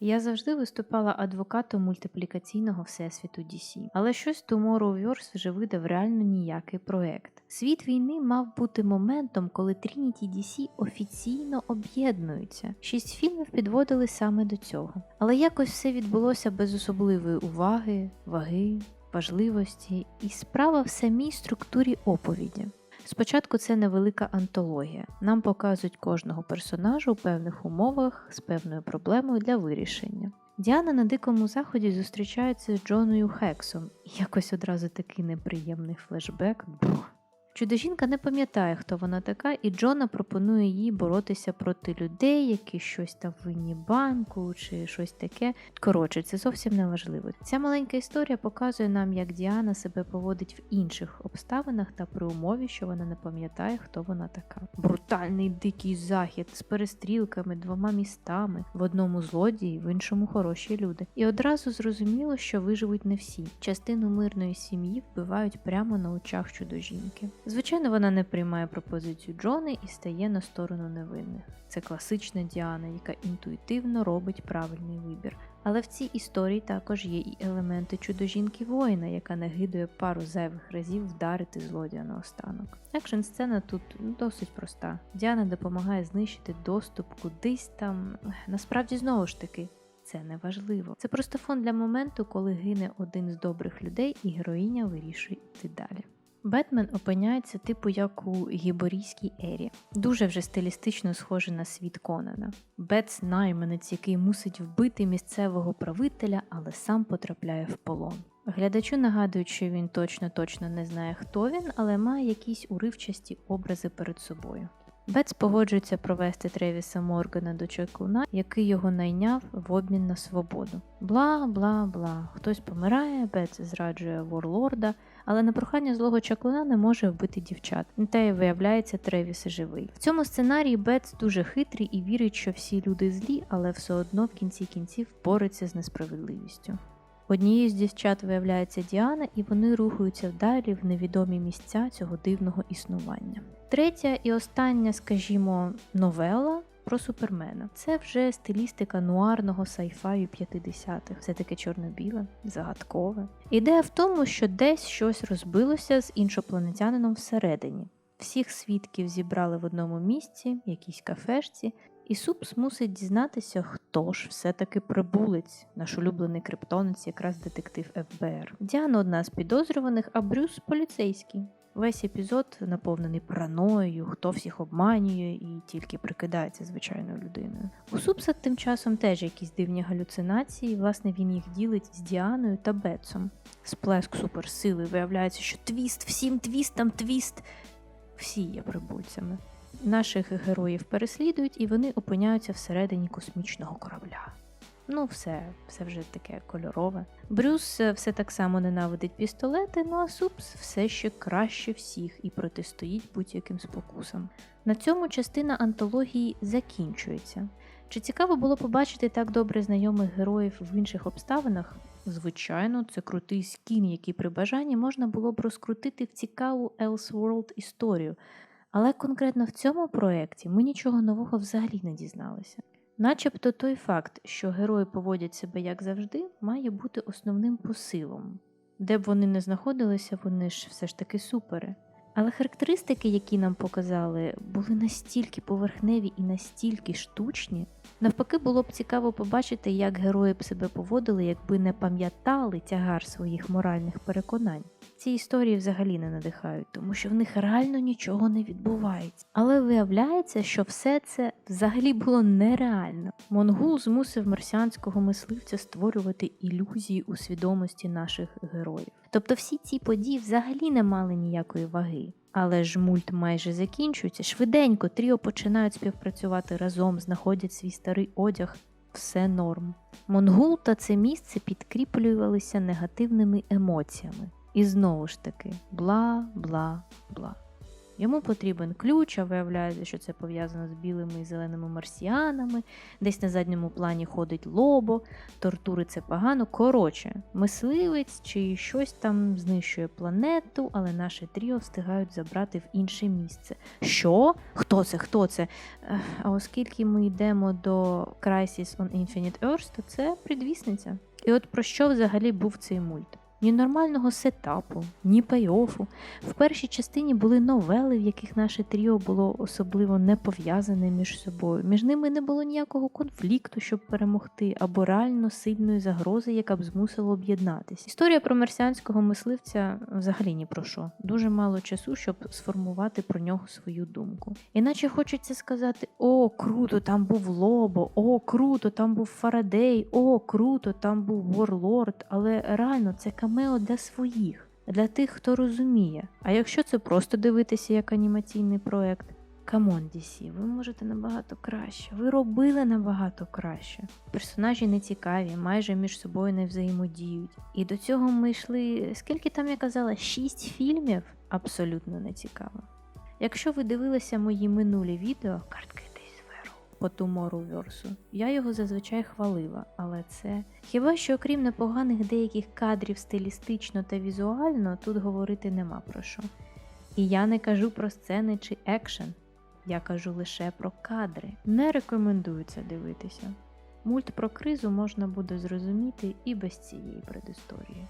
Я завжди виступала адвокатом мультиплікаційного всесвіту DC, але щось Tomorrowverse вже видав реально ніякий проект. Світ війни мав бути моментом, коли Trinity DC офіційно об'єднуються. Шість фільмів підводили саме до цього. Але якось все відбулося без особливої уваги, ваги, важливості, і справа в самій структурі оповіді. Спочатку це невелика антологія. Нам показують кожного персонажа у певних умовах з певною проблемою для вирішення. Діана на дикому заході зустрічається з Джоною Хексом, якось одразу такий неприємний флешбек. Бух. Чудо-жінка не пам'ятає, хто вона така, і Джона пропонує їй боротися проти людей, які щось там винні банку чи щось таке. Коротше, це зовсім не важливо. Ця маленька історія показує нам, як Діана себе поводить в інших обставинах та при умові, що вона не пам'ятає, хто вона така. Брутальний дикий захід з перестрілками, двома містами, в одному злодії, в іншому хороші люди. І одразу зрозуміло, що виживуть не всі. Частину мирної сім'ї вбивають прямо на очах чудо-жінки. Звичайно, вона не приймає пропозицію Джони і стає на сторону невинних. Це класична Діана, яка інтуїтивно робить правильний вибір. Але в цій історії також є і елементи чудо-жінки воїна, яка нагидує пару зайвих разів вдарити злодія наостанок. Екшн сцена тут досить проста. Діана допомагає знищити доступ кудись там. Насправді знову ж таки. Це не важливо. Це просто фон для моменту, коли гине один з добрих людей, і героїня вирішує йти далі. Бетмен опиняється типу як у гіборійській ері, дуже вже стилістично схожий на світ Конана. Бетс найманець, який мусить вбити місцевого правителя, але сам потрапляє в полон. Глядачу нагадують, що він точно точно не знає, хто він, але має якісь уривчасті образи перед собою. Бетс погоджується провести Тревіса Моргана до чаклуна, який його найняв в обмін на свободу. Бла бла бла. Хтось помирає, Бетс зраджує Ворлорда, але на прохання злого чаклуна не може вбити дівчат. Та й виявляється, Тревіс живий. В цьому сценарії Бетс дуже хитрий і вірить, що всі люди злі, але все одно в кінці кінців бореться з несправедливістю. Однією з дівчат виявляється Діана, і вони рухаються вдалі в невідомі місця цього дивного існування. Третя і остання, скажімо, новела про супермена. Це вже стилістика нуарного сайфаю 50-х, все таке чорно-біле, загадкове. Ідея в тому, що десь щось розбилося з іншопланетянином всередині. Всіх свідків зібрали в одному місці, якійсь кафешці, і Супс мусить дізнатися, хто ж все-таки прибулець, наш улюблений криптонець, якраз детектив ФБР. Діана одна з підозрюваних, а Брюс поліцейський. Весь епізод наповнений параноєю, хто всіх обманює і тільки прикидається звичайною людиною. У Супса тим часом теж якісь дивні галюцинації, власне, він їх ділить з Діаною та Бетсом. Сплеск суперсили, виявляється, що твіст, всім твістам твіст. Всі є прибульцями. Наших героїв переслідують і вони опиняються всередині космічного корабля. Ну, все, все вже таке кольорове. Брюс е, все так само ненавидить пістолети, ну а Супс все ще краще всіх і протистоїть будь-яким спокусам. На цьому частина антології закінчується. Чи цікаво було побачити так добре знайомих героїв в інших обставинах? Звичайно, це крутий скін, який при бажанні можна було б розкрутити в цікаву Elseworld історію. Але конкретно в цьому проєкті ми нічого нового взагалі не дізналися. Начебто той факт, що герої поводять себе як завжди, має бути основним посилом. Де б вони не знаходилися, вони ж все ж таки супери. Але характеристики, які нам показали, були настільки поверхневі і настільки штучні. Навпаки, було б цікаво побачити, як герої б себе поводили, якби не пам'ятали тягар своїх моральних переконань. Ці історії взагалі не надихають, тому що в них реально нічого не відбувається. Але виявляється, що все це взагалі було нереально. Монгул змусив марсіанського мисливця створювати ілюзії у свідомості наших героїв. Тобто всі ці події взагалі не мали ніякої ваги. Але ж мульт майже закінчується. Швиденько Тріо починають співпрацювати разом, знаходять свій старий одяг. Все норм. Монгул та це місце підкріплювалися негативними емоціями. І знову ж таки, бла, бла, бла. Йому потрібен ключ, а виявляється, що це пов'язано з білими і зеленими марсіанами. Десь на задньому плані ходить лобо, тортури це погано. Коротше, мисливець чи щось там знищує планету, але наше тріо встигають забрати в інше місце. Що? Хто це? Хто це? А оскільки ми йдемо до Crisis on Infinite Earth, то це предвісниця. І от про що взагалі був цей мульт? Ні нормального сетапу, ні пейофу. В першій частині були новели, в яких наше тріо було особливо не пов'язане між собою. Між ними не було ніякого конфлікту, щоб перемогти, або реально сильної загрози, яка б змусила об'єднатися. Історія про мерсіанського мисливця взагалі ні про що. Дуже мало часу, щоб сформувати про нього свою думку. Іначе хочеться сказати: о, круто, там був Лобо, о, круто, там був Фарадей, о, круто, там був Ворлорд, але реально це камео для своїх, для тих, хто розуміє. А якщо це просто дивитися як анімаційний проект, камон, DC, ви можете набагато краще. Ви робили набагато краще. Персонажі не цікаві, майже між собою не взаємодіють. І до цього ми йшли, скільки там я казала, шість фільмів абсолютно не цікаво. Якщо ви дивилися мої минулі відео, картки по Tomorrowverse, я його зазвичай хвалила, але це хіба що окрім непоганих деяких кадрів стилістично та візуально, тут говорити нема про що. І я не кажу про сцени чи екшен, я кажу лише про кадри. Не рекомендую це дивитися. Мульт про кризу можна буде зрозуміти і без цієї предісторії.